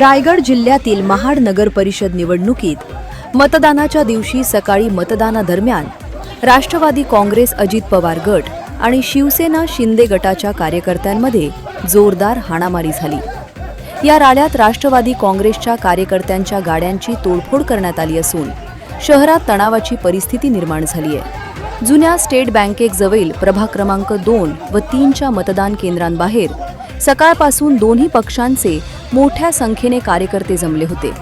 रायगड जिल्ह्यातील महाड नगर परिषद निवडणुकीत मतदानाच्या दिवशी सकाळी मतदानादरम्यान राष्ट्रवादी काँग्रेस अजित पवार गट आणि शिवसेना शिंदे गटाच्या कार्यकर्त्यांमध्ये जोरदार हाणामारी झाली. या राड्यात राष्ट्रवादी काँग्रेसच्या कार्यकर्त्यांच्या गाड्यांची तोडफोड करण्यात आली असून शहरात तणावाची परिस्थिती निर्माण झाली आहे. जुन्या स्टेट बँकेजवळील प्रभाग क्रमांक दोन व तीनच्या मतदान केंद्रांबाहेर सकाळपासून दोन्ही पक्षांचे मोठ्या संख्येने कार्यकर्ते जमले होते.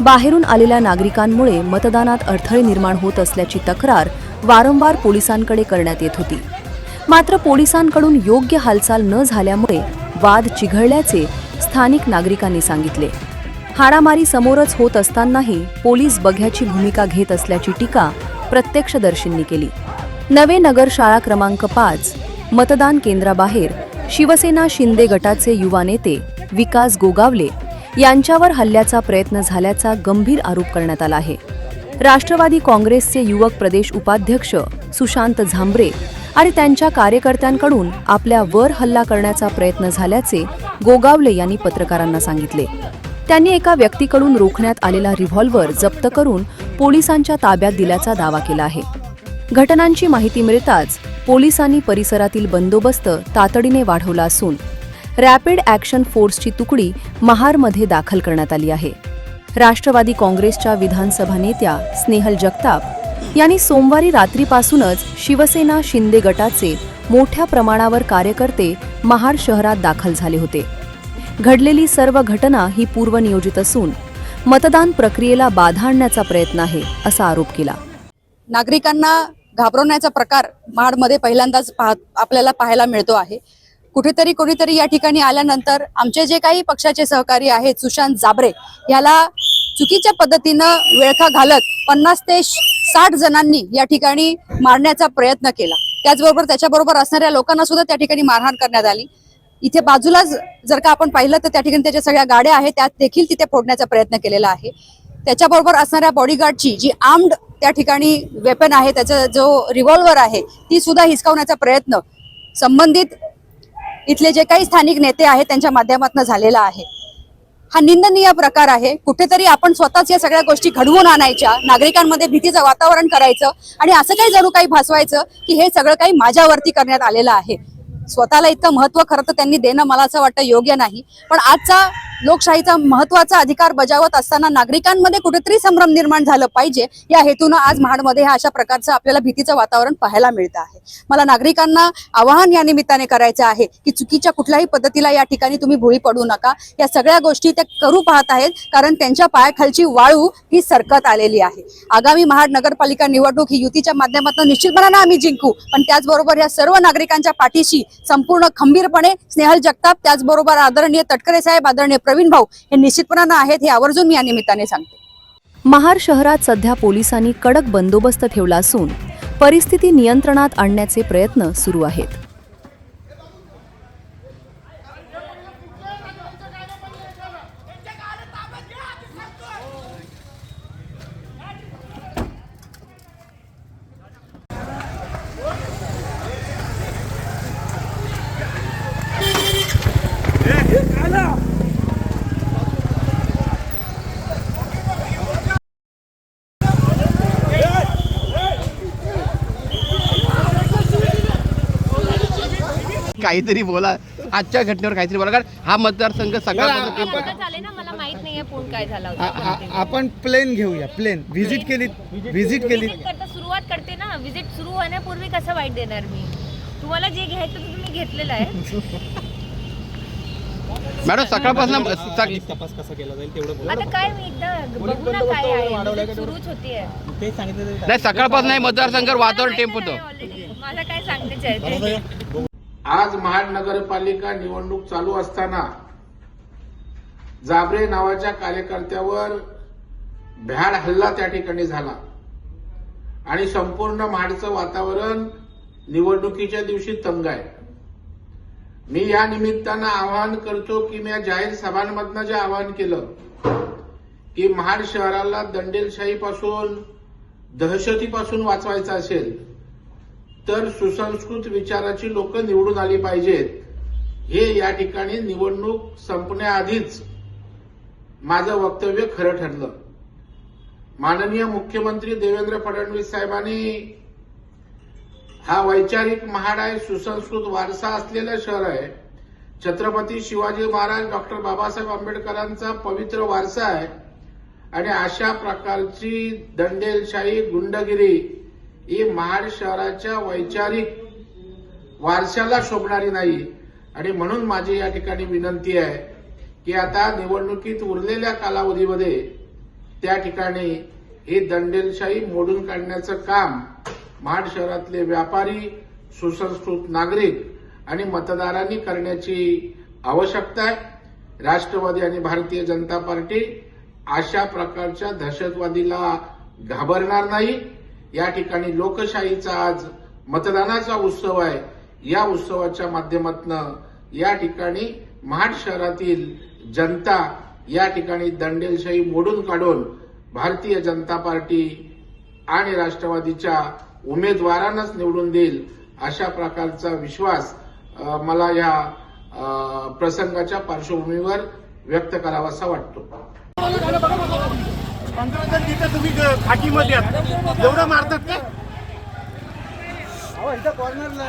बाहेरून आलेल्या नागरिकांमुळे मतदानात अडथळे निर्माण होत असल्याची तक्रार वारंवार पोलिसांकडे करण्यात येत होती. मात्र पोलिसांकडून योग्य हालचाल न झाल्यामुळे वाद चिघळल्याचे स्थानिक नागरिकांनी सांगितले. हाणामारी समोरच होत असतानाही पोलीस बघ्याची भूमिका घेत असल्याची टीका प्रत्यक्षदर्शींनी केली. नवे नगर शाळा क्रमांक पाच मतदान केंद्राबाहेर शिवसेना शिंदे गटाचे युवा नेते विकास गोगावले यांच्यावर हल्ल्याचा प्रयत्न झाल्याचा गंभीर आरोप करण्यात आला आहे. राष्ट्रवादी काँग्रेसचे युवक प्रदेश उपाध्यक्ष सुशांत झांबरे आणि त्यांच्या कार्यकर्त्यांकडून आपल्या वर हल्ला करण्याचा प्रयत्न झाल्याचे गोगावले यांनी पत्रकारांना सांगितले. त्यांनी एका व्यक्तीकडून रोखण्यात आलेला रिव्हॉल्व्हर जप्त करून पोलिसांच्या ताब्यात दिल्याचा दावा केला आहे. घटनांची माहिती मिळताच पोलिसांनी परिसरातील बंदोबस्त तातडीने वाढवला असून रॅपिड ॲक्शन फोर्सची तुकडी महारमध्ये दाखल करण्यात आली आहे. राष्ट्रवादी काँग्रेसच्या विधानसभा नेत्या स्नेहल जगताप यांनी सोमवारी रात्रीपासूनच शिवसेना शिंदे गटाचे मोठ्या प्रमाणावर कार्यकर्ते महाड शहरात दाखल झाले होते. घडलेली सर्व घटना ही पूर्वनियोजित असून मतदान प्रक्रियेला बाधा आणण्याचा प्रयत्न आहे असा आरोप केला. नागरिकांना घाबरवण्याचा प्रकार महाडमध्ये पहिल्यांदाच पाह आपल्याला पाहायला मिळतो आहे. कुठेतरी कोणीतरी या ठिकाणी आल्यानंतर आमचे जे काही पक्षाचे सहकारी आहेत सुशांत जाबरे याला चुकीच्या पद्धतीनं वेळखा घालत पन्नास ते साठ जणांनी या ठिकाणी मारण्याचा प्रयत्न केला. त्याचबरोबर त्याच्याबरोबर असणाऱ्या लोकांना सुद्धा त्या ठिकाणी मारहाण करण्यात आली. इथे बाजूलाच जर का आपण पाहिलं तर त्या ठिकाणी त्याच्या सगळ्या गाड्या आहेत त्यात देखील तिथे फोडण्याचा प्रयत्न केलेला आहे. त्याच्याबरोबर असणाऱ्या बॉडीगार्डची जी आर्म्ड त्या ठिकाणी वेपन आहे त्याचा जो रिव्हॉल्वर आहे ती सुद्धा हिसकावण्याचा प्रयत्न संबंधित इथले जे काही स्थानिक नेते आहेत त्यांच्या माध्यमातून झालेला आहे. हा निंदनीय प्रकार आहे. कुठेतरी आपण स्वतःच या सगळ्या गोष्टी घडवून आणायच्या नागरिकांमध्ये भीतीचं वातावरण करायचं आणि असं काही जणू काही भासवायचं की हे सगळं काही माझ्यावरती करण्यात आलेलं आहे. स्वतःला इतकं महत्त्व खरं तर त्यांनी देणं मला असं वाटतं योग्य नाही. पण आजचा लोकशाहीचा महत्त्वाचा अधिकार बजावत असताना नागरिकांमध्ये कुठेतरी संभ्रम निर्माण झालं पाहिजे. या हेतूनं आज महाडमध्ये हा अशा प्रकारचं आपल्याला भीतीचं वातावरण पाहायला मिळतं आहे. मला नागरिकांना आवाहन या निमित्ताने करायचं आहे की चुकीच्या कुठल्याही पद्धतीला या ठिकाणी तुम्ही भुळी पडू नका. या सगळ्या गोष्टी त्या करू पाहत आहेत कारण त्यांच्या पायाखालची वाळू ही सरकत आलेली आहे. आगामी महाड नगरपालिका निवडणूक ही युतीच्या माध्यमातून निश्चितपणानं आम्ही जिंकू. पण त्याचबरोबर या सर्व नागरिकांच्या पाठीशी संपूर्ण खंबीरपणे स्नेहल जगताप त्याचबरोबर आदरणीय तटकरे साहेब आदरणीय प्रवीण भाऊ हे निश्चितपणानं आहेत हे आवर्जून मी या निमित्ताने सांगते. महार शहरात सध्या पोलिसांनी कडक बंदोबस्त ठेवला असून परिस्थिती नियंत्रणात आणण्याचे प्रयत्न सुरू आहेत. काहीतरी बोला. आजच्या घटनेवर काहीतरी बोला. कारण हा मतदारसंघ सगळ्यात आता झाले ना मला माहीत नाहीये फोन काय झाला आ- होता आ- आपण प्लेन घेऊया प्लेन व्हिजिट केली व्हिजिट केली सुरुवात करते ना. विजिट सुरू होण्यापूर्वी कसं वाईट देणार मी? तुम्हाला जे घ्यायचं ते तुम्ही घेतलेलं आहे. मॅडम सकाळपासून काय मी एकदा बघू ना काय आहे. Visit सुरूच होतीये. नाही सकाळपासून नाही मतदारसंघावर वातावरण टेम्प होतं. मला काय सांगतेच आहे. आज महानगरपालिका निवडणूक चालू असताना जाबरे नावाच्या कार्यकर्त्यावर भ्याड हल्ला त्या ठिकाणी झाला. आणि संपूर्ण महाडचं वातावरण निवडणुकीच्या दिवशी तंग आहे. मी या निमित्तानं आवाहन करतो की मी या जाहीर सभांमधनं जे आवाहन केलं की महाड शहराला दंडेलशाहीपासून दहशतीपासून वाचवायचं असेल तर सुसंस्कृत विचाराची लोक निवडून आली पाहिजेत. हे या ठिकाणी निवडणूक संपण्याआधीच माझं वक्तव्य खरं ठरलं. माननीय मुख्यमंत्री देवेंद्र फडणवीस साहेबांनी हा वैचारिक महाड आहे सुसंस्कृत वारसा असलेलं शहर आहे. छत्रपती शिवाजी महाराज डॉक्टर बाबासाहेब आंबेडकरांचा पवित्र वारसा आहे. आणि अशा प्रकारची दंडेलशाही गुंडगिरी ही महाड शहराच्या वैचारिक वारशाला शोभणारी नाही. आणि म्हणून माझी या ठिकाणी विनंती आहे की आता निवडणुकीत उरलेल्या कालावधीमध्ये त्या ठिकाणी ही दंडेलशाही मोडून काढण्याचं काम महाड शहरातले व्यापारी सुसंस्कृत नागरिक आणि मतदारांनी करण्याची आवश्यकता आहे. राष्ट्रवादी आणि भारतीय जनता पार्टी अशा प्रकारच्या दहशतवादीला घाबरणार नाही. या ठिकाणी लोकशाहीचा आज मतदानाचा उत्सव आहे. या उत्सवाच्या माध्यमातून या ठिकाणी महाड शहरातील जनता या ठिकाणी दंडेलशाही मोडून काढून भारतीय जनता पार्टी आणि राष्ट्रवादीच्या उमेदवारांनाच निवडून देईल अशा प्रकारचा विश्वास मला या प्रसंगाच्या पार्श्वभूमीवर व्यक्त करावासा वाटतो. पंधरा जण तिथं तुम्ही ग- खाकीमध्ये आहात एवढं मारतात का? अहो इथं कॉर्नरला